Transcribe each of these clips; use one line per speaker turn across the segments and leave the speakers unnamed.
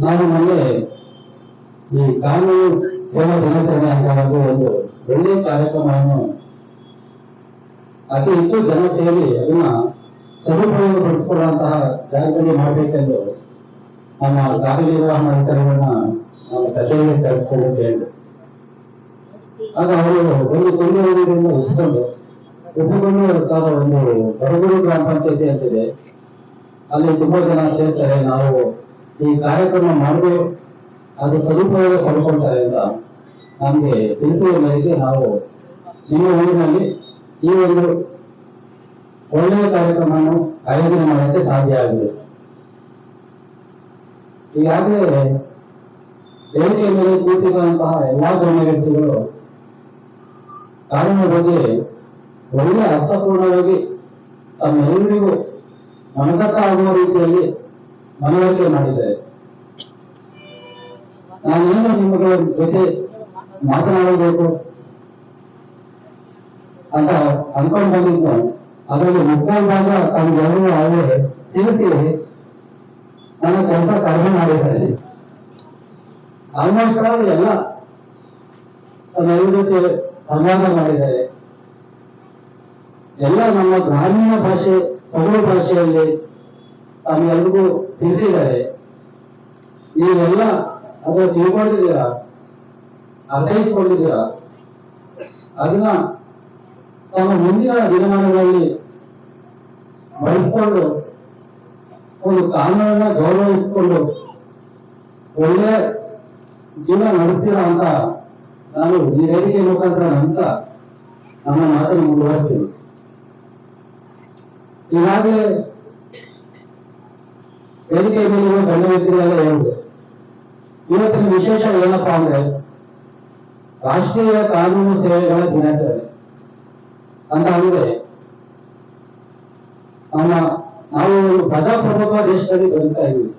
ನಾನು ಮೊನ್ನೆ ಈ ಕಾನೂನು ಸೇವಾ ದಿನಾಚರಣೆ ಅಂತ ಒಂದು ಒಳ್ಳೆಯ ಕಾರ್ಯಕ್ರಮವನ್ನು ಅತಿ ಹೆಚ್ಚು ಜನ ಸೇರಿ ಅದನ್ನ ಸದುಪಯೋಗಪಡಿಸಿಕೊಳ್ಳುವಂತಹ ಜಾಗದಲ್ಲಿ ಮಾಡಬೇಕೆಂದು ನಮ್ಮ ಕಾರ್ಯನಿರ್ವಹಣಾಧಿಕಾರಿಗಳನ್ನ ನಮ್ಮ ಕಚೇರಿಗೆ ಕರೆಸಿಕೊಂಡು ಆಗ ಅವರು ಒಂದು ತೊಂದರೆಗಳಿಂದ ಒಪ್ಪಿಕೊಂಡು ಒಪ್ಪಿಕೊಂಡು ಸರ್ ಒಂದು ಬರಗೂರು ಗ್ರಾಮ ಪಂಚಾಯತಿ ಅಂತಿದೆ. ಅಲ್ಲಿ ತುಂಬಾ ಜನ ಸೇರ್ತಾರೆ. ನಾವು ಈ ಕಾರ್ಯಕ್ರಮ ಮಾಡಿದ್ರೆ ಅದು ಸದುಪಯೋಗ ಪಡ್ಕೊಳ್ತಾರೆ ಅಂತ ನಮಗೆ ತಿಳಿಸುವ ನಾವು ನಿಮ್ಮ ಊರಿನಲ್ಲಿ ಈ ಒಂದು ಒಳ್ಳೆಯ ಕಾರ್ಯಕ್ರಮವನ್ನು ಆಯೋಜನೆ ಮಾಡಕ್ಕೆ ಸಾಧ್ಯ ಆಗಿದೆ. ಈಗಾಗಲೇ ಬೇಡಿಕೆ ಮೇಲೆ ಕೂತಿರುವಂತಹ ಎಲ್ಲಾ ಗಣ್ಯ ವ್ಯಕ್ತಿಗಳು ಕಾನೂನು ಬಗ್ಗೆ ಒಳ್ಳೆಯ ಅರ್ಥಪೂರ್ಣವಾಗಿ ತಮ್ಮೆಲ್ಲರಿಗೂ ಮನದಟ್ಟ ಆಗುವ ರೀತಿಯಲ್ಲಿ ಮನವರಿಕೆ ಮಾಡಿದ್ದಾರೆ. ನಾನೇನು ನಿಮ್ಮಗಳ ಜೊತೆ ಮಾತನಾಡಬೇಕು ಅಂತ ಅನ್ಕೊಂಡು ಬಂದಿದ್ದು ಅದರಲ್ಲಿ ಮುಕ್ಕಾಲು ಭಾಗ ತಮ್ಗೆಲ್ಲರೂ ಅವರೇ ತಿಳಿಸಿ ನನ್ನ ಕೆಲಸ ಕಡಿಮೆ ಮಾಡಿದ್ದಾರೆ. ಆಲ್ಮೋಸ್ಟ್ ಆಲ್ ಎಲ್ಲ ತನ್ನ ಜೊತೆ ಸಂವಾದ ಮಾಡಿದ್ದಾರೆ. ಎಲ್ಲ ನಮ್ಮ ಗ್ರಾಮೀಣ ಭಾಷೆ ಸಮೂಹ ಭಾಷೆಯಲ್ಲಿ ತಮ್ಮೆಲ್ಲರಿಗೂ ತಿಳಿಸಿದ್ದಾರೆ ನೀವೆಲ್ಲ ಅದನ್ನ ತಿಳ್ಕೊಂಡಿದ್ದೀರಾ ಅರ್ಥೈಸ್ಕೊಂಡಿದ್ದೀರಾ? ಅದನ್ನ ತಮ್ಮ ಮುಂದಿನ ದಿನಮಾನಗಳಲ್ಲಿ ಬಳಸಿಕೊಂಡು ಒಂದು ಕಾನೂನನ್ನ ಗೌರವಿಸಿಕೊಂಡು ಒಳ್ಳೆ ಜೀವನ ನಡೆಸ್ತೀರಾ ಅಂತ ನಾನು ಈ ವೇದಿಕೆ ಮುಖಾಂತರ ಅಂತ ನಮ್ಮ ಮಾತನ್ನು ಮುಂದುವರಿಸ್ತೀನಿ. ಈಗಾಗಲೇ ವೇದಿಕೆ ಮೇಲೆ ಗಣ್ಯ ವ್ಯಕ್ತಿಗಳೆಲ್ಲ ಹೇಳಿದೆ ಇವತ್ತಿನ ವಿಶೇಷ ಏನಪ್ಪಾ ಅಂದ್ರೆ ರಾಷ್ಟ್ರೀಯ ಕಾನೂನು ಸೇವೆಗಳ ದಿನಾಚರಣೆ. ಅಂತ ಅಂದ್ರೆ ನಮ್ಮ, ನಾವು ಒಂದು ಪ್ರಜಾಪ್ರಭುತ್ವ ದೇಶದಲ್ಲಿ ಬದುಕ್ತಾ ಇದ್ದೀವಿ.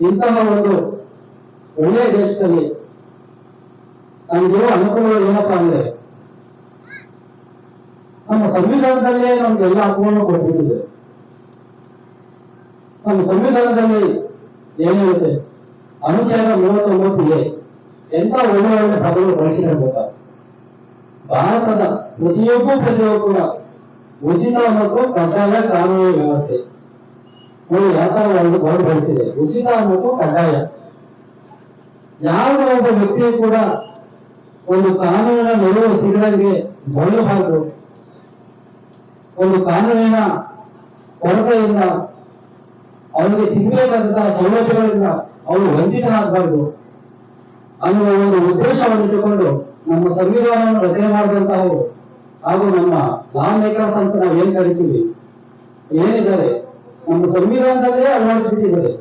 ಇಂತಹ ಒಂದು ಒಳ್ಳೆಯ ದೇಶದಲ್ಲಿ ನಮಗಿರುವ ಅನುಕೂಲಗಳು ಏನಪ್ಪಾ ಅಂದ್ರೆ ನಮ್ಮ ಸಂವಿಧಾನದಲ್ಲೇ ನಮ್ಗೆ ಎಲ್ಲ ಹಕ್ಕುಗಳನ್ನು ಕೊಟ್ಬಿಟ್ಟಿದೆ. ನಮ್ಮ ಸಂವಿಧಾನದಲ್ಲಿ ಏನಿರುತ್ತೆ ಅನುಚ್ಛೇದ ಎ ಎಂತ ಒಳ್ಳೆ ಒಳ್ಳೆ ಪದಗಳು ಬಳಸಿದ್ರೆ ಗೊತ್ತಾ ಭಾರತದ ಪ್ರತಿಯೊಬ್ಬ ಪ್ರಜೆಯೂ ಕೂಡ ಉಚಿತ ಮತ್ತು ಕಡ್ಡಾಯ ಕಾನೂನು ವ್ಯವಸ್ಥೆ. ನೋಡಿ, ಯಾವ ಒಂದು ಬಳಸಿದೆ ಉಚಿತ ಮತ್ತು ಕಡ್ಡಾಯ. ಯಾವುದೇ ಒಬ್ಬ ವ್ಯಕ್ತಿಯು ಕೂಡ ಒಂದು ಕಾನೂನಿನ ನೆರವು ಸಿಗದಂಗೆ ಬಳಲಬಾರದು ಒಂದು ಕಾನೂನಿನ ಕೊರತೆಯಿಂದ ಅವರಿಗೆ ಸಿಗಬೇಕಾದಂತಹ ಸೌಲಭ್ಯಗಳಿಂದ ಅವರು ಆಗಬಾರ್ದು ಅನ್ನುವ ಒಂದು ಉದ್ದೇಶವನ್ನು ಇಟ್ಟುಕೊಂಡು ನಮ್ಮ ಸಂವಿಧಾನವನ್ನು ರಚನೆ ಮಾಡಿದಂತಹವು ಹಾಗೂ ನಮ್ಮ ಲಾ ಮೇಕರ್ಸ್ ಅಂತ ನಾವು ಏನ್ ಕರಿತೀವಿ? ಏನಿದ್ದಾರೆ? ನಮ್ಮ ಸಂವಿಧಾನದಲ್ಲೇ ಅಳವಡಿಸಿಬಿಟ್ಟಿದ್ದಾರೆ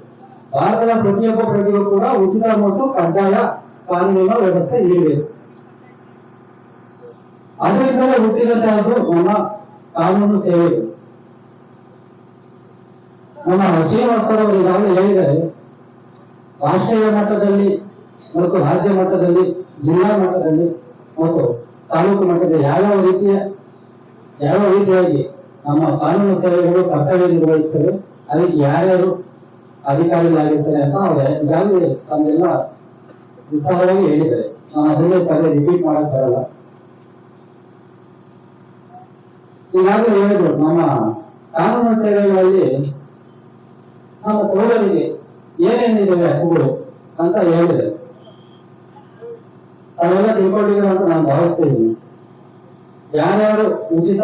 ಭಾರತದ ಪ್ರತಿಯೊಬ್ಬ ಪ್ರಜೆಗೂ ಕೂಡ ಉಚಿತ ಮತ್ತು ಕಡ್ಡಾಯ ಕಾನೂನಿನ ವ್ಯವಸ್ಥೆ ಇದೆ. ಅದರಿಂದಲೇ ಹುಟ್ಟಿದಂತಹದ್ದು ನಮ್ಮ ಕಾನೂನು ಸೇವೆಗಳು ನಮ್ಮ ಶ್ರೀನಿವಾಸರವರು ಈಗಾಗಲೇ ಹೇಳಿದರೆ ರಾಷ್ಟ್ರೀಯ ಮಟ್ಟದಲ್ಲಿ ಮತ್ತು ರಾಜ್ಯ ಮಟ್ಟದಲ್ಲಿ, ಜಿಲ್ಲಾ ಮಟ್ಟದಲ್ಲಿ ಮತ್ತು ತಾಲೂಕು ಮಟ್ಟದಲ್ಲಿ ಯಾವ್ಯಾವ ರೀತಿಯ ಯಾವ ರೀತಿಯಾಗಿ ನಮ್ಮ ಕಾನೂನು ಸೇವೆಗಳು, ಕರ್ತವ್ಯ ನಿರ್ವಹಿಸ್ತವೆ ಅದಕ್ಕೆ ಯಾರ್ಯಾರು ಅಧಿಕಾರಿಗಳಾಗಿರ್ತಾರೆ ಅಂತ ಅವರು ಈಗಾಗಲೇ ತಮ್ಮೆಲ್ಲ ವಿಸ್ತಾರವಾಗಿ ಹೇಳಿದ್ದಾರೆ. ನಾನು ಅದನ್ನೇ ಪದೇ ರಿಪೀಟ್ ಮಾಡಕ್ ಬರಲ್ಲ. ಈಗಾಗಲೇ ಹೇಳಿದ್ರು, ನಮ್ಮ ಕಾನೂನು ಸೇವೆಗಳಲ್ಲಿ ನಮ್ಮ ಪೌರರಿಗೆ ಏನೇನಿದ್ದಾವೆ ಹಕ್ಕುಗಳು ಅಂತ ಹೇಳಿದೆ. ಅವೆಲ್ಲ ತಿಳ್ಕೊಂಡಿದ್ದೀರ ಅಂತ ನಾನು ಭಾವಿಸ್ತೀನಿ ಯಾರ್ಯಾರು ಉಚಿತ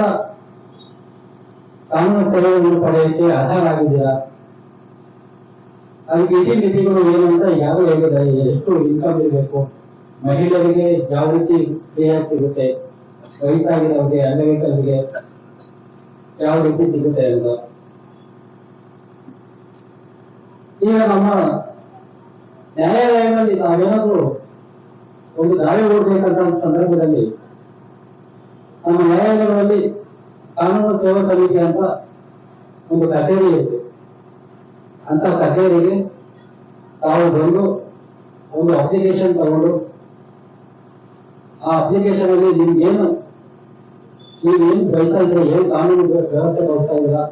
ಕಾನೂನು ಸೇವೆಗಳನ್ನು ಪಡೆಯಕ್ಕೆ ಅರ್ಹರಾಗಿದ್ದೀರಾ? ಅದಕ್ಕೆ ಇತಿ ಮಿತಿಗಳು ಏನು ಅಂತ ಯಾರು ಹೇಳಿದ್ದಾರೆ? ಎಷ್ಟು ಇನ್ಕಮ್ ಇರಬೇಕು? ಮಹಿಳೆಯರಿಗೆ ಯಾವ ರೀತಿ ರಿಯಾಯಿತಿ ಸಿಗುತ್ತೆ? ವಯಸ್ಸಾಗಿರೋರಿಗೆ ಅಂಗವಿಕಲರಿಗೆ ಯಾವ ರೀತಿ ಸಿಗುತ್ತೆ ಅಂತ. ಈಗ ನಮ್ಮ ನ್ಯಾಯಾಲಯಗಳಲ್ಲಿ ನಾವೇನಾದ್ರೂ ಒಂದು ದಾವೆ ಓಡಬೇಕಂತ ಸಂದರ್ಭದಲ್ಲಿ ನಮ್ಮ ನ್ಯಾಯಾಲಯಗಳಲ್ಲಿ ಕಾನೂನು ಸೇವಾ ಸಮಿತಿ ಅಂತ ಒಂದು ಕಚೇರಿ ಇರುತ್ತೆ ಅಂತ ಕಚೇರಿಗೆ ತಾವು ಬಂದು ಒಂದು ಅಪ್ಲಿಕೇಶನ್ ತಗೊಂಡು ಆ ಅಪ್ಲಿಕೇಶನ್ ಅಲ್ಲಿ ನಿಮ್ಗೇನು ನೀವೇನು ಬಯಸ್ತಾ ಇದ್ರೆ ಏನ್ ಕಾನೂನು ವ್ಯವಸ್ಥೆ ಬಯಸ್ತಾ ಇದ್ದೀರಾ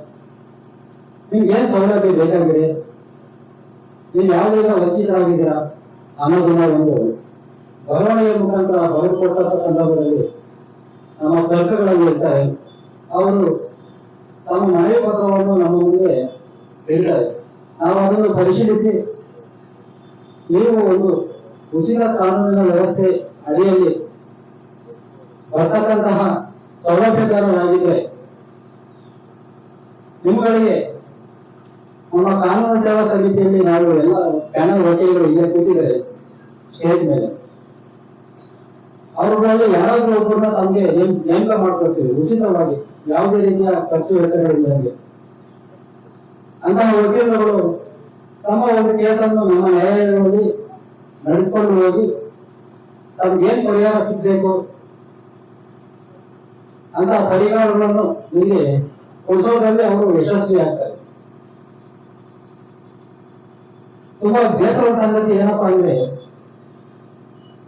ನಿಮ್ಗೆ ಏನ್ ಸೌಲಭ್ಯ ಬೇಕಾಗಿದೆ ನೀವು ಯಾವುದೀಗ ವಂಚಿತರಾಗಿದ್ದೀರಾ ಅನ್ನೋದನ್ನ ಒಂದು ಬರವಣಿಗೆ ಮುಖಾಂತರ ಬರೆದುಕೊಟ್ಟಂತ ಸಂದರ್ಭದಲ್ಲಿ ನಮ್ಮ ತರ್ಕಗಳಲ್ಲಿ ಇರ್ತಾರೆ ಅವರು ತಮ್ಮ ಮನವಿ ಪತ್ರವನ್ನು ನಮ್ಮ ಮುಂದೆ ಇರ್ತಾರೆ ನಾವು ಅದನ್ನು ಪರಿಶೀಲಿಸಿ, ನೀವು ಒಂದು ಉಚಿತ ಕಾನೂನಿನ ವ್ಯವಸ್ಥೆ ಅಡಿಯಲ್ಲಿ ಬರ್ತಕ್ಕಂತಹ ಸೌಲಭ್ಯಕಾರರಾಗಿದ್ದರೆ ನಿಮ್ಮಗಳಿಗೆ ನಮ್ಮ ಕಾನೂನು ಸೇವಾ ಸಮಿತಿಯಲ್ಲಿ ನಾವು ಎಲ್ಲ ಪ್ಯಾನಲ್ ವಕೀಲರು ಇಲ್ಲೇ ಕೂತಿದ್ದಾರೆ ಸ್ಟೇಜ್ ಮೇಲೆ. ಅವರುಗಳಲ್ಲಿ ಯಾರಾದ್ರೂ ಒಬ್ಬರನ್ನ ತಮಗೆ ನೇಮಕ ಮಾಡ್ಕೊಡ್ತೀವಿ, ಉಚಿತವಾಗಿ. ಯಾವುದೇ ರೀತಿಯ ಖರ್ಚು ವೆಚ್ಚಗಳಿಲ್ಲದೆ ಅಂತಹ ವಕೀಲರುಗಳು ತಮ್ಮ ಒಂದು ಕೇಸನ್ನು ನಮ್ಮ ನ್ಯಾಯಾಲಯಗಳಲ್ಲಿ ನಡೆಸಿಕೊಂಡು ಹೋಗಿ ತಮ್ಗೆ ಏನ್ ಪರಿಹಾರ ಸಿಗ್ಬೇಕು? ಅಂತಹ ಪರಿಹಾರಗಳನ್ನು ಇಲ್ಲಿ ಕೊಡಿಸೋದ್ರಲ್ಲಿ ಅವರು ಯಶಸ್ವಿ ಆಗ್ತಾರೆ ತುಂಬಾ ಬೇಸರದ ಸಂಗತಿ ಏನಪ್ಪಾ ಅಂದ್ರೆ,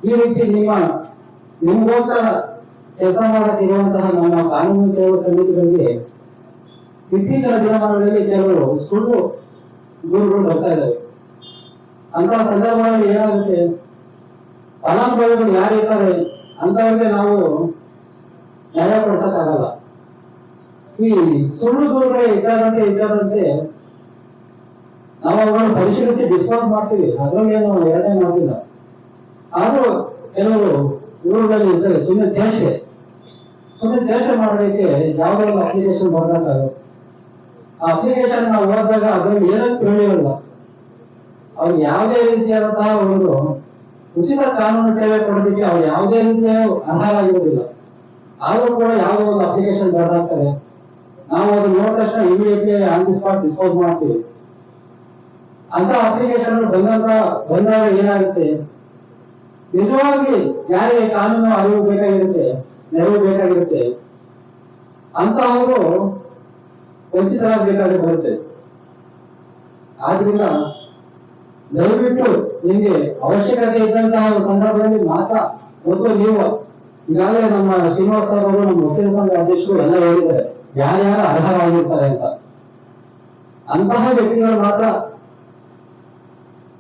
ಈ ರೀತಿ ನಿಮ್ಮ, ನಿಮಗೋಸ್ಕರ ಕೆಲಸ ಮಾಡುತ್ತಿರುವಂತಹ ನಮ್ಮ ಕಾನೂನು ಸೇವಾ ಸಮಿತಿಗಳಿಗೆ ಇತ್ತೀಚಿನ ದಿನಮಾನಗಳಲ್ಲಿ ಕೆಲವರು ಸುಳ್ಳು ದೂರುಗಳು ಬರ್ತಾ ಇದ್ದಾವೆ. ಅಂತಹ ಸಂದರ್ಭಗಳಲ್ಲಿ ಏನಾಗುತ್ತೆ, ಫಲಾನುಭವಿಗಳು ಯಾರಿರ್ತಾರೆ ಅಂತವರಿಗೆ ನಾವು ನ್ಯಾಯ ಕೊಡ್ಸಕ್ಕಾಗಲ್ಲ. ಈ ಸುಳ್ಳು ದೂರುಗಳ ಹೆಚ್ಚಾದಂತೆ ಹೆಚ್ಚಾದಂತೆ ನಾವು ಅವುಗಳನ್ನು ಪರಿಶೀಲಿಸಿ ಡಿಸ್ಪೋಸ್ ಮಾಡ್ತೀವಿ. ಅದರಲ್ಲಿ ಏನು ಎರಡನೇ ಮಾಡ್ತಿಲ್ಲ ಆದರೂ ಕೆಲವರು ಊರುಗಳಲ್ಲಿ ಇದ್ದಾರೆ. ಸುಮ್ಮನೆ ಚೇಷ್ಟೆ ಸುಮ್ಮನೆ ಚೇಷ್ಟೆ ಮಾಡೋದಕ್ಕೆ ಯಾವುದೋ ಅಪ್ಲಿಕೇಶನ್ ಬರ್ದಾಗ ಆ ಅಪ್ಲಿಕೇಶನ್ ನಾವು ಓದಿದಾಗ ಅದರಲ್ಲಿ ಏನೂ ತಿಳಿಯೋಲ್ಲ ಅವ್ರು ಯಾವುದೇ ರೀತಿಯಾದಂತಹ ಒಂದು ಉಚಿತ ಕಾನೂನು ಸೇವೆ ಕೊಡೋದಕ್ಕೆ ಅವ್ರು ಯಾವುದೇ ರೀತಿಯ ಅರ್ಹರಾಗಿರುವುದಿಲ್ಲ. ಆದ್ರೂ ಕೂಡ ಯಾವುದೋ ಒಂದು ಅಪ್ಲಿಕೇಶನ್ ಬರ್ದಾಗ್ತಾರೆ ನಾವು ಅದನ್ನ ನೋಡಿದ ತಕ್ಷಣ immediately on the spot dispose ಮಾಡ್ತೀವಿ. ಅಂತ ಅಪ್ಲಿಕೇಶನ್ ಬಂದಂತ ಬಂದಾಗ ಏನಾಗುತ್ತೆ? ನಿಜವಾಗಿ ಯಾರಿಗೆ ಕಾನೂನು ಅರಿವು ಬೇಕಾಗಿರುತ್ತೆ? ನೆರವು ಬೇಕಾಗಿರುತ್ತೆ? ಅಂತ ಅವರು ವಂಚಿತರಾಗಬೇಕಾಗಿ ಬರುತ್ತೆ. ಆದ್ರಿಂದ ದಯವಿಟ್ಟು ನಿಮಗೆ ಅವಶ್ಯಕತೆ ಇದ್ದಂತಹ ಸಂದರ್ಭದಲ್ಲಿ ಮಾತ್ರ ಮತ್ತು ನೀವು ಈಗಾಗಲೇ ನಮ್ಮ ಶ್ರೀನಿವಾಸ್ ಸರ್ ಅವರು ನಮ್ಮ ವಕೀಲ ಸಂಘ ಅಧ್ಯಕ್ಷರು ಎಲ್ಲ ಹೇಳಿದ್ದಾರೆ. ಯಾರ್ಯಾರು ಅರ್ಹರಾಗಿರ್ತಾರೆ ಅಂತ. ಅಂತಹ ವ್ಯಕ್ತಿಗಳು ಮಾತ್ರ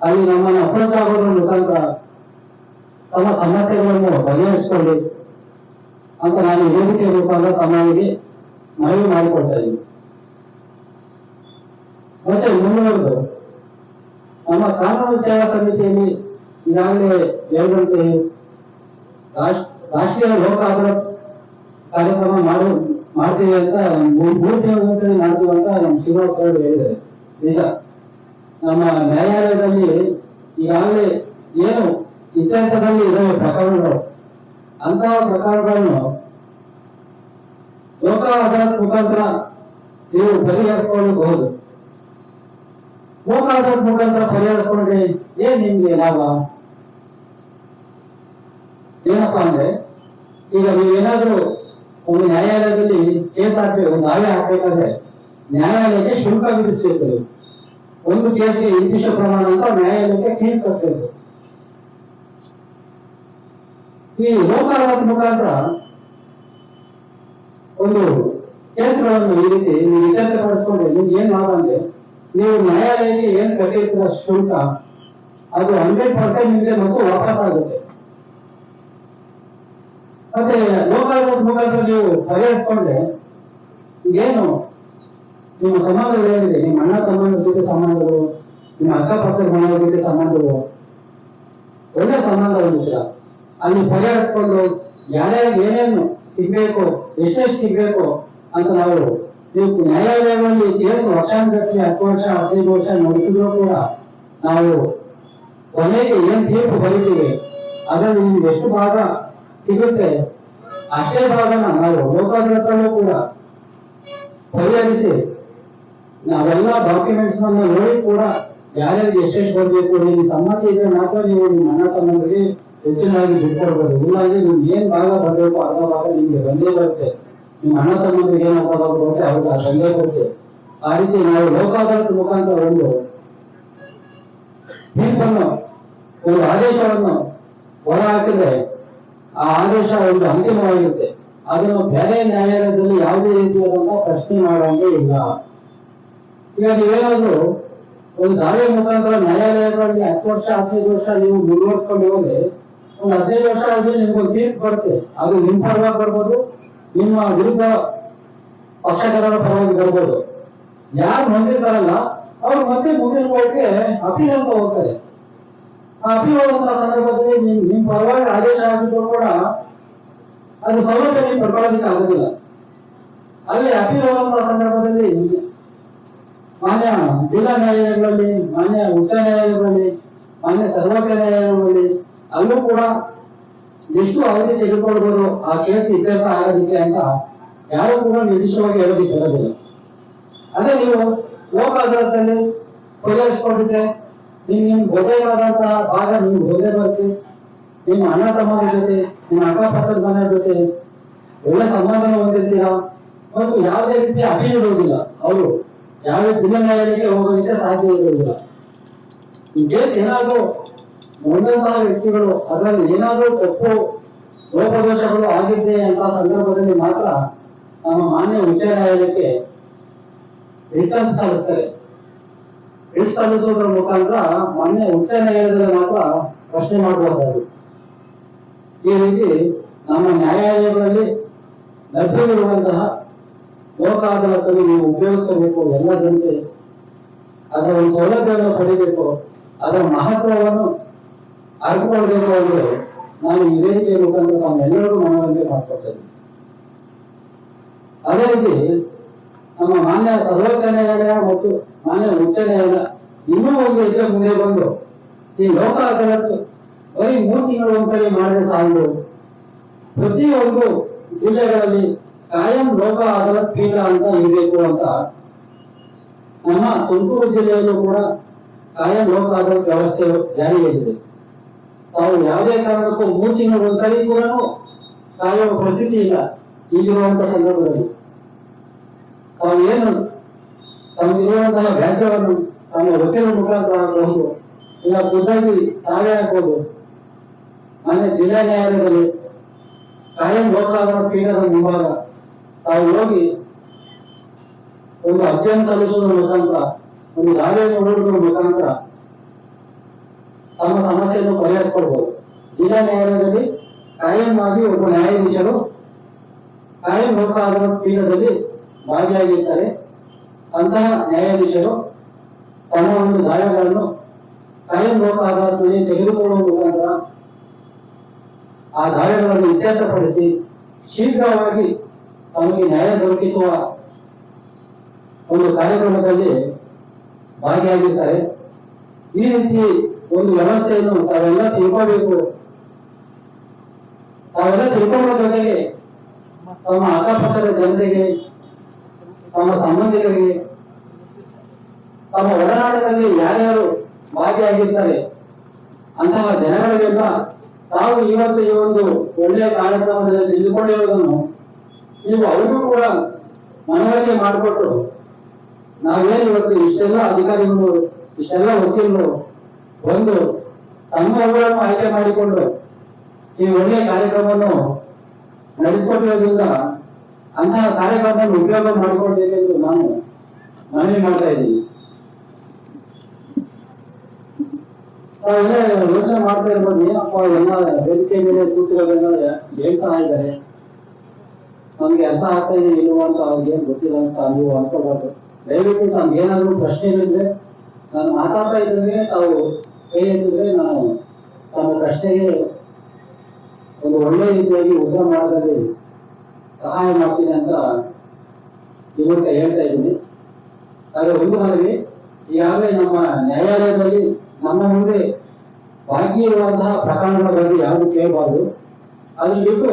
ಅಲ್ಲಿ ನಮ್ಮನ್ನು ಅಪ್ರೋಚ್ ಮುಖಾಂತರ ತಮ್ಮ ಸಮಸ್ಯೆಗಳನ್ನು ಬಗೆಹರಿಸಿಕೊಳ್ಳಿ ಅಂತ ನಾನು ವೇದಿಕೆ ಮುಖಾಂತರ ತಮ್ಮಗಳಿಗೆ ಮನವಿ ಮಾಡಿಕೊಳ್ತಾ ಇದ್ದೀನಿ. ಮತ್ತೆ ಮುಂದುವರೆದು, ನಮ್ಮ ಕಾನೂನು ಸೇವಾ ಸಮಿತಿಯಲ್ಲಿ ಈಗಾಗಲೇ ಹೇಳಿದಂತೆ ರಾಷ್ಟ್- ರಾಷ್ಟ್ರೀಯ ಲೋಕ ಅದಾಲತ್ ಕಾರ್ಯಕ್ರಮ ಮಾಡು, ಮಾಡ್ತೀವಿ ಅಂತ ಮೂರು ದಿನ ಮಾಡ್ತೀವಿ ಅಂತ ನಮ್ಮ ಶ್ರೀನಿವಾಸ್ ಅವರು ಹೇಳಿದ್ದಾರೆ. ನಿಜ. ನಮ್ಮ ನ್ಯಾಯಾಲಯದಲ್ಲಿ ಈಗಾಗಲೇ ಏನು ಇತಿಹಾಸದಲ್ಲಿ ಇರುವ ಪ್ರಕರಣಗಳು, ಅಂತಹ ಪ್ರಕರಣಗಳನ್ನು ಲೋಕ ಅದಾಲತ್ ಮುಖಾಂತರ ನೀವು ಪರಿಹರಿಸಿಕೊಳ್ಳಬಹುದು ಲೋಕ ಅದಾಲತ್ ಮುಖಾಂತರ ಪರಿಹರಿಸಿಕೊಂಡ್ರೆ ಏನ್ ನಿಮ್ಗೆ ಲಾಭ ಏನಪ್ಪಾ ಅಂದ್ರೆ, ಈಗ ನೀವೇನಾದ್ರೂ ಒಂದು ನ್ಯಾಯಾಲಯದಲ್ಲಿ ಕೇಸ್ ಹಾಕ್ಬೇಕು ಒಂದು ಆಯೆ ಹಾಕ್ಬೇಕಾದ್ರೆ ನ್ಯಾಯಾಲಯಕ್ಕೆ ಶುಲ್ಕ ವಿಧಿಸಬೇಕು. ಒಂದು ಕೇಸ್ ಇಂತಿಷ್ಟ ಪ್ರಮಾಣ ಅಂತ ನ್ಯಾಯಾಲಯಕ್ಕೆ ಫೀಸ್ ಕಟ್ಟಬೇಕು ಈ ಲೋಕ ಮುಖಾಂತರ ಒಂದು ಕೇಸ್ಗಳನ್ನು ಈ ರೀತಿ ನೀವು ಇತ್ಯರ್ಥಪಡಿಸ್ಕೊಂಡ್ರೆ ನಿಮ್ಗೆ ಏನ್ ಲಾಭ ಅಂದ್ರೆ ನೀವು ನ್ಯಾಯಾಲಯಕ್ಕೆ ಏನ್ ಕಟ್ಟಿರ್ತೀರ ಶುಲ್ಕ, ಅದು ಹಂಡ್ರೆಡ್ ಪರ್ಸೆಂಟ್ ನಿಮಗೆ ಮತ್ತು ವಾಪಸ್ ಆಗುತ್ತೆ. ಮತ್ತೆ ಲೋಕಾಯುಕ್ತ ಮುಖಾಂತರ ನೀವು ಪರಿಹರಿಸ್ಕೊಂಡ್ರೆ ಏನು ನಿಮ್ಮ ಸಂಬಂಧಗಳು ಏನಿದೆ? ನಿಮ್ಮ ಅಣ್ಣ ತಮ್ಮನ ಜೊತೆ ಸಂಬಂಧಗಳು, ನಿಮ್ಮ ಅಕ್ಕಪಕ್ಕದ ಮನೆಯ ಜೊತೆ ಸಂಬಂಧಗಳು, ಒಳ್ಳೆ ಸಂಬಂಧ ಹೊಂದಿದ್ರ ಅಲ್ಲಿ ಪರಿಹರಿಸ್ಕೊಂಡು ಯಾರ್ಯಾರು ಏನೇನು ಸಿಗ್ಬೇಕು, ಎಷ್ಟೆಷ್ಟು ಸಿಗ್ಬೇಕು ಅಂತ ನಾವು ನೀವು ನ್ಯಾಯಾಲಯಗಳಲ್ಲಿ ಕೇಸು ವರ್ಷಾನುಗಟ್ಟಲೆ ಹತ್ತು ವರ್ಷ, ಹದಿನೈದು ವರ್ಷ ನಡೆಸಿದ್ರು ಕೂಡ ನಾವು ಕೊನೆಗೆ ಏನ್ ತೀರ್ಪು ಬರೀತೀವಿ? ಅದರಲ್ಲಿ ನಿಮ್ಗೆ ಎಷ್ಟು ಭಾಗ ಸಿಗುತ್ತೆ? ಅಷ್ಟೇ ಭಾಗನ ನಾವು ಲೋಕಾಯುಕ್ತಲ್ಲೂ ಕೂಡ ಪರಿಹರಿಸಿ ನಾವೆಲ್ಲ ಡಾಕ್ಯುಮೆಂಟ್ಸ್ ನೋಡಿ ಕೂಡ ಯಾರ್ಯಾರಿಗೆ ಎಷ್ಟೆಷ್ಟು ಬರಬೇಕು ನಿಮ್ಗೆ ಸಮ್ಮತಿ ಇದ್ರೆ ಮಾತ್ರ ನೀವು ನಿಮ್ಮ ಅಣ್ಣ ತಮ್ಮಂದ್ರಿಗೆ ಹೆಚ್ಚಿನಾಗಿ ಬಿಟ್ಕೊಡ್ಬೋದು ಇಲ್ಲಾಂದ್ರೆ ನಿಮ್ಗೆ ಏನ್ ಭಾಗ ಬರಬೇಕು, ಅರ್ಧ ಭಾಗ ನಿಮ್ಗೆ ಬಂದೇ ಬರುತ್ತೆ. ನಿಮ್ಮ ಅಣ್ಣ ತಮ್ಮಂದ್ರಿಗೆ ಏನ್ ಅರ್ಧ ಭಾಗ ಬರುತ್ತೆ, ಅವ್ರಿಗೆ ಆ ಸಂಘ ಬರುತ್ತೆ. ಆ ರೀತಿ ನಾವು ಲೋಕಾದಾಲತ್ ಮುಖಾಂತರ ಒಂದು ತೀರ್ಪನ್ನು, ಒಂದು ಆದೇಶವನ್ನು ಹೊರ ಹಾಕಿದ್ರೆ ಆ ಆದೇಶ ಒಂದು ಅಂತಿಮವಾಗಿರುತ್ತೆ. ಅದನ್ನು ಬೇರೆ ನ್ಯಾಯಾಲಯದಲ್ಲಿ ಯಾವುದೇ ರೀತಿಯಾದಂತಹ ಪ್ರಶ್ನೆ ಮಾಡುವಂಗೆ ಇಲ್ಲ. ಈಗ ಏನಾದರೂ ಒಂದು ದಾರಿ ಮುಖಾಂತರ ನ್ಯಾಯಾಲಯಗಳಲ್ಲಿ ಹತ್ತು ವರ್ಷ, ಹದಿನೈದು ವರ್ಷ ನೀವು ಮುಂದುವರ್ಸ್ಕೊಂಡು ಹೋದ್ರೆ ಒಂದು ಹದಿನೈದು ವರ್ಷ ಆದ್ಮೇಲೆ ನಿಮ್ಗೊಂದು ತೀರ್ಪು ಬರುತ್ತೆ. ಅದು ನಿಮ್ಮ ಪರವಾಗಿ ಬರ್ಬೋದು, ನಿಮ್ಮ ವಿರುದ್ಧ ಪಕ್ಷಕಾರರ ಪರವಾಗಿ ಬರ್ಬೋದು. ಯಾರು ಹೊಂದಿರ್ತಾರಲ್ಲ ಅವ್ರು ಮತ್ತೆ ಮುಂದಿನ ಬಗ್ಗೆ ಅಪೀಲ್ ಅಂತ ಹೋಗ್ತಾರೆ. ಆ ಅಪೀಲ್ ಹೋದಂತ ಸಂದರ್ಭದಲ್ಲಿ ನಿಮ್ ನಿಮ್ ಪರವಾಗಿ ಆದೇಶ ಆಗಿದ್ರು ಕೂಡ ಅದು ಸೌಲಭ್ಯ ನೀವು ಪಡ್ಕೊಳ್ಳೋದಕ್ಕೆ ಆಗೋದಿಲ್ಲ. ಅಲ್ಲಿ ಅಪೀಲ್ ಹೋದಂತ ಸಂದರ್ಭದಲ್ಲಿ ಮಾನ್ಯ ಜಿಲ್ಲಾ ನ್ಯಾಯಾಲಯಗಳಲ್ಲಿ, ಮಾನ್ಯ ಉಚ್ಚ ನ್ಯಾಯಾಲಯಗಳಲ್ಲಿ ಮಾನ್ಯ ಸರ್ವೋಚ್ಚ ನ್ಯಾಯಾಲಯಗಳಲ್ಲಿ ಅಲ್ಲೂ ಕೂಡ ಎಷ್ಟು ಅವಧಿ ತೆಗೆದುಕೊಳ್ಬೋದು ಆ ಕೇಸ್ ಇತ್ಯರ್ಥ ಆಗೋದಕ್ಕೆ ಅಂತ ಯಾರು ಕೂಡ ನಿರ್ದಿಷ್ಟವಾಗಿ ಹೇಳೋದಕ್ಕೆ ಬರೋದಿಲ್ಲ ಅದೇ ನೀವು ಲೋಕ ಅದಾಲತಲ್ಲಿ ಪರಿಹರಿಸ್ಕೊಂಡಿದ್ರೆ ನಿಮ್ಗೆ ನಿಮ್ ಗೊತ್ತಾದಂತಹ ಭಾಗ ನಿಮ್ಗೆ ಗೊತ್ತೇ ಬರುತ್ತೆ. ನಿಮ್ಮ ಅಣ್ಣ ತಮ್ಮನ ಜೊತೆ, ನಿಮ್ಮ ಅಕ್ಕಪಕ್ಕದ ಮನೆ ಜೊತೆ ಒಳ್ಳೆ ಸಂಬಂಧನ ಹೊಂದಿರ್ತೀರಾ? ಮತ್ತು ಯಾವುದೇ ರೀತಿ ಅಪೀಲ್ ಇರುವುದಿಲ್ಲ ಅವರು ಯಾವುದೇ ಜಿಲ್ಲಾ ನ್ಯಾಯಾಲಯಕ್ಕೆ ಹೋಗೋದಕ್ಕೆ ಸಾಧ್ಯ ಇರುವುದಿಲ್ಲ ಈ ಏನಾದ್ರೂ ವ್ಯಕ್ತಿಗಳು ಅದರಲ್ಲಿ ಏನಾದರೂ ತಪ್ಪು ಲೋಪದೋಷಗಳು ಆಗಿದ್ದೆ ಅಂತ ಸಂದರ್ಭದಲ್ಲಿ ಮಾತ್ರ ನಮ್ಮ ಮಾನ್ಯ ಉಚ್ಚ ನ್ಯಾಯಾಲಯಕ್ಕೆ ರಿಟರ್ನ್ ಸಲ್ಲಿಸ್ತಾರೆ. ರಿಟ್ ಸಲ್ಲಿಸುವುದರ ಮುಖಾಂತರ ಮಾನ್ಯ ಉಚ್ಚ ನ್ಯಾಯಾಲಯದಲ್ಲಿ ಮಾತ್ರ ಪ್ರಶ್ನೆ ಮಾಡಬಹುದಾಗಿದೆ. ಈ ರೀತಿ ನಮ್ಮ ನ್ಯಾಯಾಲಯಗಳಲ್ಲಿ ಲಭ್ಯವಿರುವಂತಹ ಲೋಕ ಅದಾಲತನ್ನು ನೀವು ಉಪಯೋಗಿಸಬೇಕು ಎಲ್ಲ ಜನತೆ. ಅದರ ಒಂದು ಸೌಲಭ್ಯವನ್ನು ಪಡಿಬೇಕು. ಅದರ ಮಹತ್ವವನ್ನು ಅರಿತುಕೊಳ್ಬೇಕು ಅಂದ್ರೆ ನಾನು ಈ ವೇದಿಕೆಯ ಮುಖಾಂತರ ತಾವೆಲ್ಲರಿಗೂ ಮನವರಿಕೆ ಮಾಡ್ಕೊಳ್ತೇನೆ ಅದೇ ರೀತಿ ನಮ್ಮ ಮಾನ್ಯ ಸರ್ವೋಚ್ಚ ನ್ಯಾಯಾಲಯ ಮತ್ತು ಮಾನ್ಯ ಉಚ್ಚ ನ್ಯಾಯಾಲಯ ಇನ್ನೂ ಒಂದು ಹೆಜ್ಜೆ ಮುಂದೆ ಬಂದು ಈ ಲೋಕ ಅದಾಲತ್ ಬರೀ ಮೂರು ತಿಂಗಳು ಒಂದ್ಸರಿ ಮಾಡಿದ್ರೆ ಸಾಲದು. ಪ್ರತಿಯೊಂದು ಜಿಲ್ಲೆಗಳಲ್ಲಿ ಕಾಯಂ ಲೋಕ ಅದಾಲತ್ ಪೀಠ ಅಂತ ಇರಬೇಕು ಅಂತ. ನಮ್ಮ ತುಮಕೂರು ಜಿಲ್ಲೆಯಲ್ಲೂ ಕೂಡ ಕಾಯಂ ಲೋಕ ಅದಾಲತ್ ವ್ಯವಸ್ಥೆ ಜಾರಿಯಲ್ಲಿದೆ ತಾವು ಯಾವುದೇ ಕಾರಣಕ್ಕೂ ಮೂರು ತಿಂಗಳು ಒಂದ್ಸರಿ ಕೂಡ ಕಾಯುವ ಪರಿಸ್ಥಿತಿ ಇಲ್ಲ. ಈಗಿರುವಂತ ಸಂದರ್ಭದಲ್ಲಿ ತಾವು ಏನು ತಮಗಿರುವಂತಹ ವ್ಯಾಜ್ಯವನ್ನು ತಮ್ಮ ವಕೀಲ ಮುಖಾಂತರ ಆಗಬಹುದು ಇಲ್ಲ ಖುದ್ದಾಗಿ ತಾವೇ ಆಗ್ಬೋದು ಮೊನ್ನೆ ಜಿಲ್ಲಾ ನ್ಯಾಯಾಲಯದಲ್ಲಿ ಕಾಯಂ ಲೋಕ ಲೋಕಾದಾರ ಪೀಠದ ಮುಂಭಾಗ ತಾವು ಹೋಗಿ ಒಂದು ಅಧ್ಯಯನ ಸಲ್ಲಿಸುವುದರ ಮುಖಾಂತರ, ಒಂದು ದಾರಿಯನ್ನು ಹೂಡುವುದರ ಮುಖಾಂತರ ತಮ್ಮ ಸಮಸ್ಯೆಯನ್ನು ಪರಿಹರಿಸಿಕೊಳ್ಬಹುದು ಜಿಲ್ಲಾ ನ್ಯಾಯಾಲಯದಲ್ಲಿ ಕಾಯಂ ಆಗಿ ಒಬ್ಬ ನ್ಯಾಯಾಧೀಶರು ಕಾಯಂ ಲೋಕ ಪೀಠದಲ್ಲಿ ಭಾಗಿಯಾಗಿರ್ತಾರೆ. ಅಂತಹ ನ್ಯಾಯಾಧೀಶರು ತಮ್ಮ ಒಂದು ದಾವೆಗಳನ್ನು ಕಾಯಂ ಲೋಕ ಅದಾಲತ್ನಲ್ಲಿ ತೆಗೆದುಕೊಳ್ಳುವ ಮುಖಾಂತರ ಆ ದಾವೆಗಳನ್ನು ಇತ್ಯರ್ಥಪಡಿಸಿ ಶೀಘ್ರವಾಗಿ ತಮಗೆ ನ್ಯಾಯ ದೊರಕಿಸುವ ಒಂದು ಕಾರ್ಯಕ್ರಮದಲ್ಲಿ ಭಾಗಿಯಾಗಿದ್ದಾರೆ. ಈ ರೀತಿ ಒಂದು ವ್ಯವಸ್ಥೆಯನ್ನು ತಾವೆಲ್ಲ ತಿಳ್ಕೋಬೇಕು. ತಾವೆಲ್ಲ ತಿಳ್ಕೊಳ್ಳೋ ಜೊತೆಗೆ ತಮ್ಮ ಅಕ್ಕಪಕ್ಕದ ಜನರಿಗೆ, ತಮ್ಮ ಸಂಬಂಧಿಕರಿಗೆ, ತಮ್ಮ ಒಡನಾಟದಲ್ಲಿ ಯಾರ್ಯಾರು ಭಾಗಿಯಾಗಿರ್ತಾರೆ, ಅಂತಹ ಜನಗಳಿಗೆಲ್ಲ ತಾವು ಇವತ್ತು ಈ ಒಂದು ಒಳ್ಳೆಯ ಕಾರ್ಯಕ್ರಮದಲ್ಲಿ ನಿಂತುಕೊಂಡಿರುವುದನ್ನು ನೀವು ಅವ್ರಿಗೂ ಕೂಡ ಮನವರಿಕೆ ಮಾಡಿಕೊಟ್ಟು ನಾವೇನು ಇವತ್ತು ಇಷ್ಟೆಲ್ಲ ಅಧಿಕಾರಿಗಳು, ಇಷ್ಟೆಲ್ಲ ವಕೀಲರು ಒಂದು ತಮ್ಮವರನ್ನು ಆಯ್ಕೆ ಮಾಡಿಕೊಂಡು ಈ ಒಳ್ಳೆಯ ಕಾರ್ಯಕ್ರಮವನ್ನು ನಡೆಸಿಕೊಂಡಿರೋದ್ರಿಂದ ಅಂತಹ ಕಾರ್ಯಕ್ರಮವನ್ನು ಉಪಯೋಗ ಮಾಡಿಕೊಳ್ಬೇಕೆಂದು ನಾನು ಮನವಿ ಮಾಡ್ತಾ ಇದ್ದೀನಿ. ಯೋಚನೆ ಮಾಡ್ತಾ ಇರ್ಬೋದು, ಏನಪ್ಪ ಎಲ್ಲ ವೇದಿಕೆ ಮೇಲೆ ಕೂತಿರೋದನ್ನ ಹೇಳ್ತಾ ಇದ್ದಾರೆ. ನಮ್ಗೆ ಅರ್ಥ ಆಗ್ತಾ ಇದೆ ಇಲ್ವೋ ಅಂತ ಅವ್ರಿಗೆ ಏನ್ ಗೊತ್ತಿಲ್ಲ ಅಂತ ನೀವು ಅನ್ಕೋಬಾರ್ದು. ದಯವಿಟ್ಟು ನಮ್ಗೆ ಏನಾದ್ರು ಪ್ರಶ್ನೆಗಳಿದ್ರೆ ನಾನು ಮಾತಾಡ್ತಾ ಇದ್ರೆ ತಾವು ಎತ್ತಿದ್ರೆ ನಾನು ತಮ್ಮ ಪ್ರಶ್ನೆಗೆ ಒಂದು ಒಳ್ಳೆಯ ರೀತಿಯಾಗಿ ಉತ್ತರ ಮಾಡೋದ್ರಲ್ಲಿ ಸಹಾಯ ಮಾಡ್ತೀನಿ ಅಂತ ಇವತ್ತ ಹೇಳ್ತಾ ಇದ್ದೀನಿ. ಆದ್ರೆ ಒಂದು ಮನವಿ ಈಗಾಗಲೇ ನಮ್ಮ ನ್ಯಾಯಾಲಯದಲ್ಲಿ ನಮ್ಮ ಮುಂದೆ ಬಾಕಿ ಇರುವಂತಹ ಪ್ರಕರಣಗಳ ಬಗ್ಗೆ ಯಾವುದು ಕೇಳಬಾರ್ದು. ಅದನ್ನ ಬಿಟ್ಟು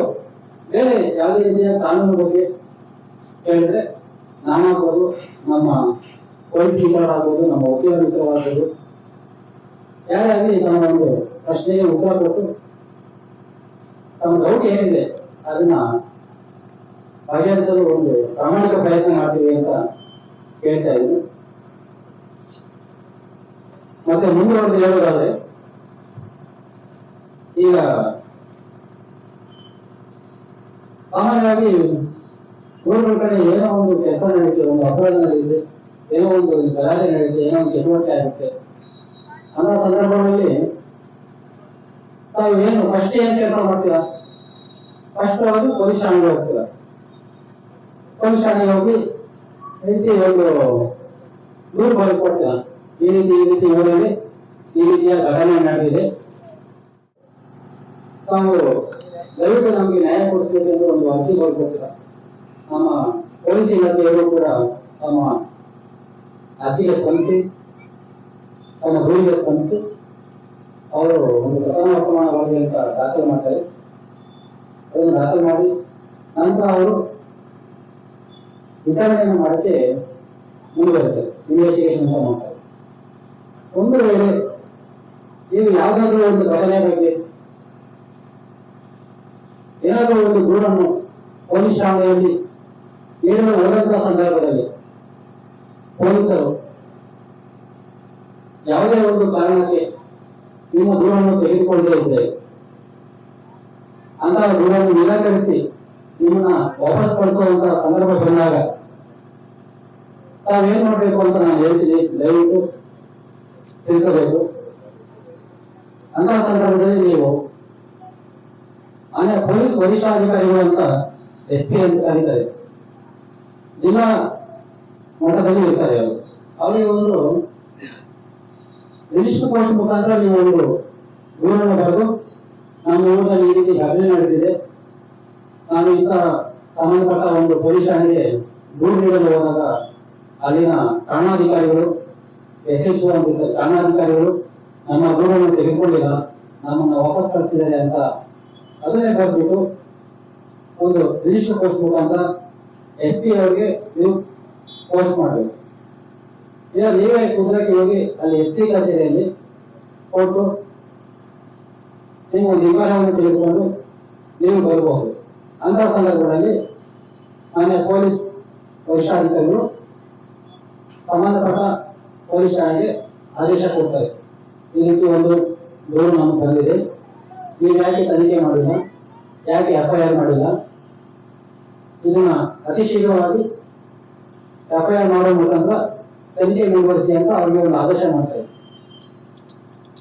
ಬೇರೆ ಯಾವುದೇ ರೀತಿಯ ಕಾನೂನು ಬಗ್ಗೆ ಹೇಳಿದ್ರೆ ನಾನಾಗ್ಬೋದು ನಮ್ಮ ಪೊಲೀಸ್ ನಮ್ಮ ವಕೀಲ ಮಿತ್ರರಾಗ್ಬೋದು ಯಾರೇ ಆಗಲಿ ನಮ್ಮ ಒಂದು ಪ್ರಶ್ನೆಗೆ ಉತ್ತರ ಕೊಟ್ಟು ತಮ್ಮ ಡೌಟ್ ಏನಿದೆ ಅದನ್ನ ಬಗೆಹರಿಸಲು ಒಂದು ಪ್ರಾಮಾಣಿಕ ಪ್ರಯತ್ನ ಮಾಡ್ತೀವಿ ಅಂತ ಹೇಳ್ತಾ ಇದ್ದೀನಿ. ಮತ್ತೆ ಮುಂದುವರೆದು ಹೇಳೋದಾದ್ರೆ, ಈಗ ಸಾಮಾನ್ಯವಾಗಿ ಊರುಗಳ ಕಡೆ ಏನೋ ಒಂದು ಕೆಲಸ ನಡೆಯುತ್ತೆ ಒಂದು ಅಪರಾಧ ನಡೆಯುತ್ತೆ ಏನೋ ಒಂದು ಗಲಾಟೆ ನಡೆಯುತ್ತೆ ಏನೋ ಒಂದು ಚಟುವಟಿಕೆ ಆಗುತ್ತೆ. ಅನ್ನೋ ಸಂದರ್ಭದಲ್ಲಿ ತಾವು ಏನು ಫಸ್ಟ್ ಏನ್ ಕೆಲಸ ಮಾಡ್ತೀರಾ? ಫಸ್ಟ್ ಅವರು ಪೊಲೀಸ್ ಠಾಣೆಗೆ ಹೋಗ್ತೀರಾ? ಪೊಲೀಸ್ ಠಾಣೆಗೆ ಹೋಗಿ ರೀತಿ ಒಂದು ದೂರು ಬರೆದು ಈ ರೀತಿ ಈ ರೀತಿ ಊರಲ್ಲಿ ಈ ರೀತಿಯ ಘಟನೆ ನಡೆದಿದೆ. ತಾವು ದಯವಿಟ್ಟು ನಮಗೆ ನ್ಯಾಯ ಕೊಡಿಸಬೇಕೆಂದು ಒಂದು ಅರ್ಜಿ ಮಾಡಿಕೊಡ್ತೀರ ನಮ್ಮ ಪೊಲೀಸ್ ಇಲಾಖೆಯವರು ಕೂಡ ತಮ್ಮ ಅರ್ಜಿಗೆ ಸ್ಪಂದಿಸಿ, ತಮ್ಮ ದೂರಿಗೆ ಸ್ಪಂದಿಸಿ, ಅವರು ಒಂದು ಪ್ರಕರಣ ಪ್ರಮಾಣ ವರದಿ ಅಂತ ದಾಖಲು ಮಾಡ್ತಾರೆ. ಅದನ್ನು ದಾಖಲು ಮಾಡಿ, ನಂತರ ಅವರು ವಿಚಾರಣೆಯನ್ನು ಮಾಡಕ್ಕೆ ಮುಂದುವರಿತಾರೆ ಇನ್ವೆಸ್ಟಿಗೇಷನ್ ಅಂತ ಮಾಡ್ತಾರೆ. ಒಂದು ವೇಳೆ ನೀವು ಯಾವುದಾದ್ರೂ ಒಂದು ಘಟನೆ ಬಗ್ಗೆ ಏನಾದರೂ ಒಂದು ದೂರನ್ನು ಪೊಲೀಸ್ ಠಾಣೆಯಲ್ಲಿ ನೀಡಲು ಹೋದಂತಹ ಸಂದರ್ಭದಲ್ಲಿ ಪೊಲೀಸರು ಯಾವುದೇ ಒಂದು ಕಾರಣಕ್ಕೆ ನಿಮ್ಮ ದೂರನ್ನು ತೆಗೆದುಕೊಳ್ಳದೇ ಇದ್ದರೆ ಅಂತಹ ದೂರನ್ನು ನಿರಾಕರಿಸಿ ನಿಮ್ಮನ್ನ ವಾಪಸ್ ಪಡಿಸುವಂತಹ ಸಂದರ್ಭ ಬಂದಾಗ ತಾವೇನ್ ಮಾಡಬೇಕು ಅಂತ ನಾನು ಹೇಳ್ತೀನಿ, ದಯವಿಟ್ಟು ತಿಳ್ಕೋಬೇಕು. ಅಂತಹ ಸಂದರ್ಭದಲ್ಲಿ ನೀವು ಆನೆ ಪೊಲೀಸ್ ವರಿಷ್ಠಾಧಿಕಾರಿಗಳು ಅಂತ ಎಸ್ ಪಿ ಅಂತ ಕರೀತಾರೆ. ಜಿಲ್ಲಾ ಮಟ್ಟದಲ್ಲಿ ಇರ್ತಾರೆ ಅವರು. ಅವರಿಗೆ ಒಂದು ರಿಜಿಸ್ಟರ್ ಪೋಸ್ಟ್ ಮುಖಾಂತರ ನೀವು ಒಂದು ದೂರನ್ನು ಬರೆದು, ನಮ್ಮ ಊರಲ್ಲಿ ಈ ರೀತಿ ಘಟನೆ ನಡೆದಿದೆ. ನಾನು ಇಂಥ ಸಂಬಂಧಪಟ್ಟ ಒಂದು ಪೊಲೀಸ್ ಠಾಣೆಗೆ ದೂರು ನೀಡಲು ಹೋದಾಗ ಅಲ್ಲಿನ ಠಾಣಾಧಿಕಾರಿಗಳು ಎಸ್ ಎಚ್ ಠಾಣಾಧಿಕಾರಿಗಳು ನಮ್ಮ ದೂರನ್ನು ತೆಗೆದುಕೊಂಡಿಲ್ಲ. ನಮ್ಮನ್ನು ವಾಪಸ್ ಕಳಿಸಿದ್ದಾರೆ ಅಂತ ಅದನ್ನೇ ಬರ್ಬಿಟ್ಟು ಒಂದು ರಿಜಿಸ್ಟರ್ ಪೋಸ್ಟ್ ಮುಖಾಂತರ ಎಸ್ ಪಿ ಅವರಿಗೆ ನೀವು ಪೋಸ್ಟ್ ಮಾಡಬೇಕು. ಇಲ್ಲ ನೀವೇ ಕುದುರೆಗೆ ಹೋಗಿ ಅಲ್ಲಿ ಎಸ್ ಪಿ ಕಚೇರಿಯಲ್ಲಿ ಕೊಟ್ಟು ನಿಮ್ಮ ಒಂದು ತಿಳಿದುಕೊಂಡು ನೀವು ಬರಬಹುದು. ಅಂತ ಸಂದರ್ಭದಲ್ಲಿ ಮಾನ್ಯ ಪೊಲೀಸ್ ವರಿಷ್ಠಾಧಿಕಾರಿಗಳು ಸಂಬಂಧಪಟ್ಟ ಪೊಲೀಸ್ ಠಾಣೆಗೆ ಆದೇಶ ಕೊಡ್ತಾರೆ. ಈ ರೀತಿ ಒಂದು ದೂರು ನಮಗೆ ಬಂದಿದೆ. ನೀವು ಯಾಕೆ ತನಿಖೆ ಮಾಡಿಲ್ಲ. ಯಾಕೆ ಎಫ್ ಮಾಡಿಲ್ಲ? ಇದನ್ನ ಅತಿ ಶೀಘ್ರವಾಗಿ ಎಫ್ ಐ ಆರ್ ಮಾಡೋ ಮುಖಾಂತರ ತನಿಖೆ ಮುಂದುವರಿಸಿ ಅಂತ ಅವ್ರಿಗೆ ಒಂದು ಆದೇಶ ಮಾಡ್ತಾರೆ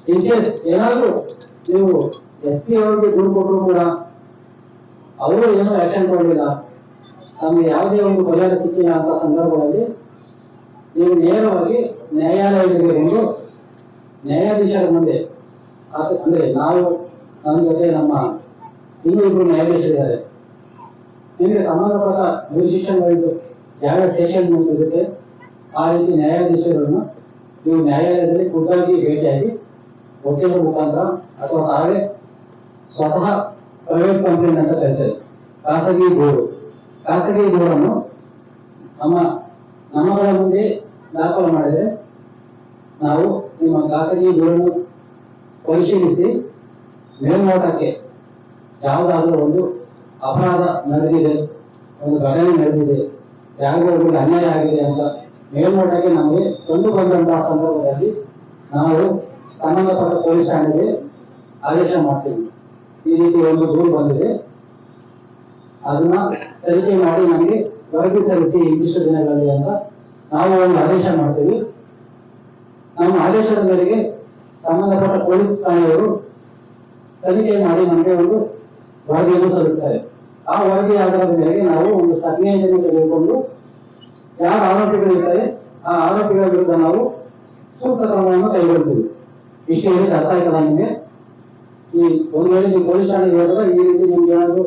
ಇನ್ ಕೇಸ್ ಏನಾದರೂ ನೀವು ಎಸ್ ಪಿ ಅವರಿಗೆ ದೂರು ಕೊಟ್ಟರು ಕೂಡ ಅವರು ಏನೋ ಆಕ್ಷನ್ ಕೊಡಲಿಲ್ಲ. ತಮಗೆ ಯಾವುದೇ ಒಂದು ಪರಿಹಾರ ಸಿಕ್ಕಿಲ್ಲ ಅಂತ ಸಂದರ್ಭದಲ್ಲಿ ನೀವು ನೇರವಾಗಿ ನ್ಯಾಯಾಲಯದಲ್ಲಿ ಬಂದು ನ್ಯಾಯಾಧೀಶರ ಮುಂದೆ ಅಂದ್ರೆ ನಾವು ನಮ್ಮ ಜೊತೆ ನಮ್ಮ ಇನ್ನೂ ಇಬ್ಬರು ನ್ಯಾಯಾಧೀಶರಿದ್ದಾರೆ. ನಿಮಗೆ ಸಂಬಂಧಪಟ್ಟ ಡಿಸಿಷನ್ ವೈಸ್ ಯಾವ ಸ್ಟೇಷನ್ ಇರುತ್ತೆ, ಆ ರೀತಿ ನ್ಯಾಯಾಧೀಶರನ್ನು ನೀವು ನ್ಯಾಯಾಲಯದಲ್ಲಿ ಖುದ್ದಾಗಿ ಭೇಟಿಯಾಗಿ ವಕೀಲರ ಮುಖಾಂತರ ಅಥವಾ ತಾವೇ ಸ್ವತಃ ಪ್ರೈವೇಟ್ ಕಂಪ್ಲೇಂಟ್ ಅಂತ ಕರೀತಾರೆ. ಖಾಸಗಿ ದೂರು ಖಾಸಗಿ ದೂರನ್ನು ನಮ್ಮ ನಮ್ಮಗಳ ಮುಂದೆ ದಾಖಲು ಮಾಡಿದರೆ ನಾವು ನಿಮ್ಮ ಖಾಸಗಿ ದೂರನ್ನು ಪರಿಶೀಲಿಸಿ ಮೇಲ್ನೋಟಕ್ಕೆ ಯಾವುದಾದ್ರೂ ಒಂದು ಅಪರಾಧ ನಡೆದಿದೆ, ಒಂದು ಘಟನೆ ನಡೆದಿದೆ, ಯಾರಿಗೂ ಅನ್ಯಾಯ ಆಗಿದೆ ಅಂತ ಮೇಲ್ನೋಟಕ್ಕೆ ನಮಗೆ ಕಂಡು ಬಂದಂತಹ ಸಂದರ್ಭದಲ್ಲಿ ನಾವು ಸಂಬಂಧಪಟ್ಟ ಪೊಲೀಸ್ ಠಾಣೆಗೆ ಆದೇಶ ಮಾಡ್ತೀವಿ. ಈ ರೀತಿ ಒಂದು ದೂರು ಬಂದಿದೆ. ಅದನ್ನ ತನಿಖೆ ಮಾಡಿ ನಮಗೆ ವರದಿ ಸಲ್ಲಿಸಿ ಇಂದಿಷ್ಟು ದಿನಗಳಲ್ಲಿ ಅಂತ ನಾವು ಒಂದು ಆದೇಶ ಮಾಡ್ತೀವಿ. ನಮ್ಮ ಆದೇಶದ ಮೇರೆಗೆ ಸಂಬಂಧಪಟ್ಟ ಪೊಲೀಸ್ ಠಾಣೆಯವರು ತನಿಖೆ ಮಾಡಿ ನಮಗೆ ಒಂದು ವರದಿಯನ್ನು ಸಲ್ಲಿಸ್ತಾರೆ. ಆ ವರದಿ ಆಧಾರದ ಮೇಲೆ ನಾವು ಒಂದು ಸಂಜ್ಞೆಯನ್ನು ತೆಗೆದುಕೊಂಡು ಯಾರು ಆರೋಪಿಗಳಿರ್ತಾರೆ ಆ ಆರೋಪಿಗಳ ವಿರುದ್ಧ ನಾವು ಸೂಕ್ತ ಕ್ರಮವನ್ನು ಕೈಗೊಳ್ತೀವಿ. ಇಷ್ಟು ಹೇಳಿದ ಅರ್ಥ ಆಯ್ತಲ್ಲ ನಿಮಗೆ ಈ ಒಂದು ವೇಳೆ ನೀವು ಪೊಲೀಸ್ ಠಾಣೆಗೆ ಈ ರೀತಿ ನಿಮ್ಗೆ ಏನಾದ್ರು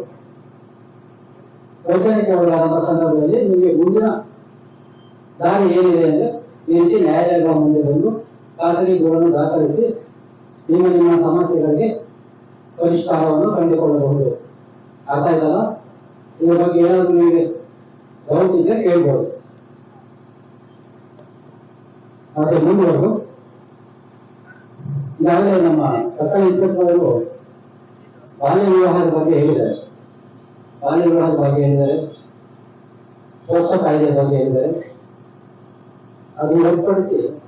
ವೈಜ್ಞಾನಿಕ ಒಳಗಾದಂತಹ ಸಂದರ್ಭದಲ್ಲಿ ನಿಮಗೆ ಮುಂದಿನ ದಾರಿ ಏನಿದೆ ಅಂದ್ರೆ ಈ ರೀತಿ ನ್ಯಾಯಾಲಯಗಳ ಮುಂದೆ ಬಂದು ಖಾಸಗಿ ದೂರನ್ನು ದಾಖಲಿಸಿ ನಿಮ್ಮ ನಿಮ್ಮ ಸಮಸ್ಯೆಗಳಿಗೆ ಪರಿಷ್ಕಾರವನ್ನು ಕಂಡುಕೊಳ್ಳಬಹುದು. ಅರ್ಥ ಆಯ್ತಲ್ಲ? ಇದ್ರ ಬಗ್ಗೆ ಏನಾದರೂ ನಿಮಗೆ ಡೌಟ್ ಇದ್ರೆ ಕೇಳ್ಬೋದು. ಮತ್ತೆ ಮುಂದುವರೆದು. ಈಗಾಗಲೇ ನಮ್ಮ ಸರ್ಕಾರಿ ಇನ್ಸ್ಪೆಕ್ಟರ್ ಅವರು ಬಾಲ್ಯ ವಿವಾಹದ ಬಗ್ಗೆ ಹೇಳಿದ್ದಾರೆ. ಬಾಲ್ಯ ವಿವಾಹದ ಬಗ್ಗೆ ಹೇಳಿದ್ದಾರೆ. ಪೋಷಕ ಕಾಯ್ದೆಯ ಬಗ್ಗೆ ಹೇಳಿದ್ದಾರೆ. ಅದನ್ನು ಹೊರತುಪಡಿಸಿ